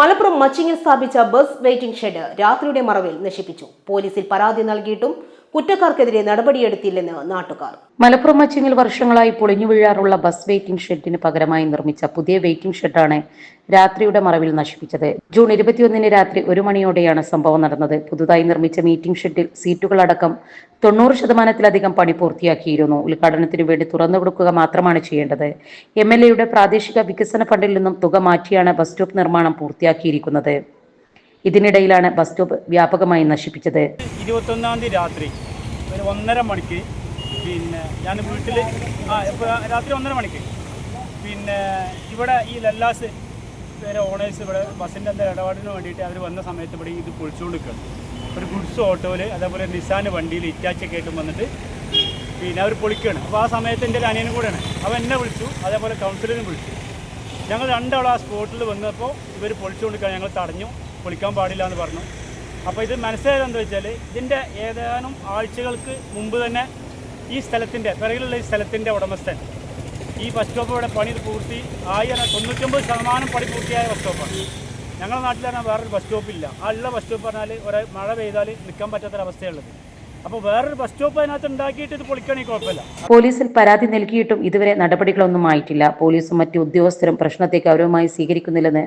മലപ്പുറം മച്ചിങ്ങിൽ സ്ഥാപിച്ച bus waiting shed രാത്രിയുടെ മറവിൽ നശിപ്പിച്ചു. പോലീസിൽ പരാതി നൽകിയിട്ടും കുറ്റക്കാർക്കെതിരെ നടപടിയെടുത്തില്ലെന്ന് നാട്ടുകാർ. മലപ്പുറം മച്ചിങ്ങിൽ വർഷങ്ങളായി പൊളിഞ്ഞു വീഴാറുള്ള ബസ് വെയിറ്റിംഗ് ഷെഡിന് പകരമായി നിർമ്മിച്ച പുതിയ വെയിറ്റിംഗ് ഷെഡാണ് രാത്രിയുടെ മറവിൽ നശിപ്പിച്ചത്. ജൂൺ ഇരുപത്തിയൊന്നിന് രാത്രി ഒരു മണിയോടെയാണ് സംഭവം നടന്നത്. പുതുതായി നിർമ്മിച്ച മീറ്റിംഗ് ഷെഡിൽ സീറ്റുകളടക്കം തൊണ്ണൂറ് ശതമാനത്തിലധികം പണി പൂർത്തിയാക്കിയിരുന്നു. ഉദ്ഘാടനത്തിനു വേണ്ടി തുറന്നു കൊടുക്കുക മാത്രമാണ് ചെയ്യേണ്ടത്. എം എൽ എയുടെ പ്രാദേശിക വികസന ഫണ്ടിൽ നിന്നും തുക മാറ്റിയാണ് ബസ് സ്റ്റോപ്പ് നിർമ്മാണം പൂർത്തിയാക്കിയിരിക്കുന്നത്. ഇതിനിടയിലാണ് ബസ് സ്റ്റോപ്പ് വ്യാപകമായി നശിപ്പിച്ചത്. ഇരുപത്തൊന്നാം തീയതി രാത്രി ഒരു ഒന്നര മണിക്ക് പിന്നെ ഞാൻ വീട്ടിൽ രാത്രി ഒന്നര മണിക്ക് പിന്നെ ഇവിടെ ഈ ലല്ലാസ് വേറെ ഓണേഴ്സ് ഇവിടെ ബസ്സിന്റെ എന്താ ഇടപാടിന് വേണ്ടിയിട്ട് അവർ വന്ന സമയത്ത് ഇവിടെ ഇത് പൊളിച്ചുകൊണ്ട് നിൽക്കുകയാണ് ഒരു ഗുഡ്സ് ഓട്ടോയിൽ അതേപോലെ നിസാൻ വണ്ടിയിൽ ഇറ്റാച്ചൊക്കെ ആയിട്ടും വന്നിട്ട് പിന്നെ അവർ പൊളിക്കുകയാണ്. അപ്പോൾ ആ സമയത്ത് എന്റെ ഒരു അനിയനും കൂടെയാണ്. അവൻ എന്നെ വിളിച്ചു അതേപോലെ കൗൺസിലറിനും വിളിച്ചു. ഞങ്ങൾ രണ്ടാളും ആ സ്പോട്ടിൽ വന്നപ്പോൾ ഇവർ പൊളിച്ചുകൊണ്ടിരിക്കുകയാണ്. ഞങ്ങൾ തടഞ്ഞു. പൊളിക്കാൻ പാടില്ല എന്ന് പറഞ്ഞു. അപ്പോൾ ഇത് മനസ്സിലായത് എന്താ വെച്ചാൽ ഇതിന്റെ ഏതാനും ആഴ്ചകൾക്ക് മുമ്പ് തന്നെ ഈ സ്ഥലത്തിന്റെ പിറകിലുള്ള ഈ സ്ഥലത്തിന്റെ ഉടമസ്ഥൻ ഈ ബസ് സ്റ്റോപ്പ് ഇവിടെ പണി പൂർത്തി ആയിരം തൊണ്ണൂറ്റൊമ്പത് ശതമാനം പണി പൂർത്തിയായ ബസ് സ്റ്റോപ്പാണ് ഞങ്ങളുടെ നാട്ടിൽ പറഞ്ഞാൽ വേറൊരു ബസ് സ്റ്റോപ്പില്ല ആ ഉള്ള ബസ് സ്റ്റോപ്പ് പറഞ്ഞാൽ ഒരേ മഴ പെയ്താൽ നിൽക്കാൻ പറ്റാത്തൊരവസ്ഥയുള്ളത് അപ്പോൾ വേറൊരു ബസ് സ്റ്റോപ്പ് അതിനകത്ത് ഉണ്ടാക്കിയിട്ട് ഇത് പൊളിക്കുകയാണെങ്കിൽ കുഴപ്പമില്ല. പോലീസിൽ പരാതി നൽകിയിട്ടും ഇതുവരെ നടപടികളൊന്നും ആയിട്ടില്ല. പോലീസും മറ്റു ഉദ്യോഗസ്ഥരും പ്രശ്നത്തെ ഗൗരവമായി സ്വീകരിക്കുന്നില്ലെന്ന്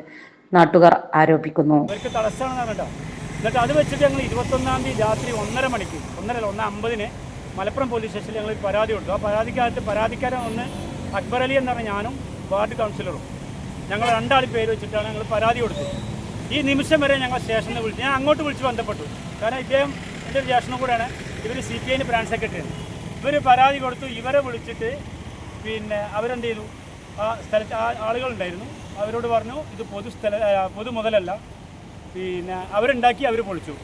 നാട്ടുകാർ ആരോപിക്കുന്നു. എന്നിട്ട് അത് വെച്ചിട്ട് ഞങ്ങൾ ഇരുപത്തൊന്നാം തീയതി രാത്രി ഒന്നര മണിക്ക് ഒന്നര ഒന്ന് അമ്പതിന് മലപ്പുറം പോലീസ് സ്റ്റേഷനിൽ ഞങ്ങൾ പരാതി കൊടുത്തു. ആ പരാതിക്കകത്ത് പരാതിക്കാരൻ ഒന്ന് അക്ബർ അലി എന്ന് പറഞ്ഞ ഞാനും വാർഡ് കൗൺസിലറും. ഞങ്ങൾ രണ്ടാളി പേര് വെച്ചിട്ടാണ് ഞങ്ങൾ പരാതി കൊടുത്തത്. ഈ നിമിഷം വരെ ഞങ്ങൾ സ്റ്റേഷനിൽ വിളിച്ചു. ഞാൻ അങ്ങോട്ട് വിളിച്ച് ബന്ധപ്പെട്ടു. കാരണം ഇദ്ദേഹം എന്റെ ഒരു ജ്യേഷ്ഠനും കൂടെയാണ്. ഇവർ സി പി ഐന് ബ്രാഞ്ച് സെക്രട്ടറിയാണ് ഇവർ പരാതി കൊടുത്തു. ഇവരെ വിളിച്ചിട്ട് പിന്നെ അവരെന്ത് ചെയ്തു? ആ സ്ഥലത്ത് ആ ആളുകളുണ്ടായിരുന്നു അവരോട് പറഞ്ഞു ഇത് പൊതു സ്ഥല പൊതു മുതലല്ല. പിന്നെ അവരുണ്ടാക്കി അവർ പൊളിച്ചു.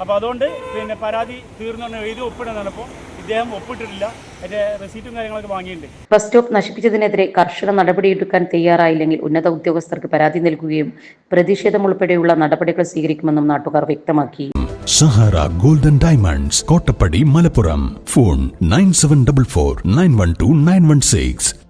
അപ്പോൾ അതുകൊണ്ട് പിന്നെ പരാതി തീർന്നു എഴുതി ഒപ്പിടുന്നപ്പോൾ പറഞ്ഞപ്പോൾ ഇദ്ദേഹം ഒപ്പിട്ടിട്ടില്ല. അതിന്റെ റെസീറ്റും കാര്യങ്ങളൊക്കെ വാങ്ങിയിട്ടുണ്ട്. ബസ് സ്റ്റോപ്പ് നശിപ്പിച്ചതിനെതിരെ കർശന നടപടിയെടുക്കാൻ തയ്യാറായില്ലെങ്കിൽ ഉന്നത ഉദ്യോഗസ്ഥർക്ക് പരാതി നൽകുകയും പ്രതിഷേധം ഉൾപ്പെടെയുള്ള നടപടികൾ സ്വീകരിക്കുമെന്നും നാട്ടുകാർ വ്യക്തമാക്കി. Sahara Golden Diamonds Kottappadi Malappuram. Phone nine seven double four nine one two nine one six.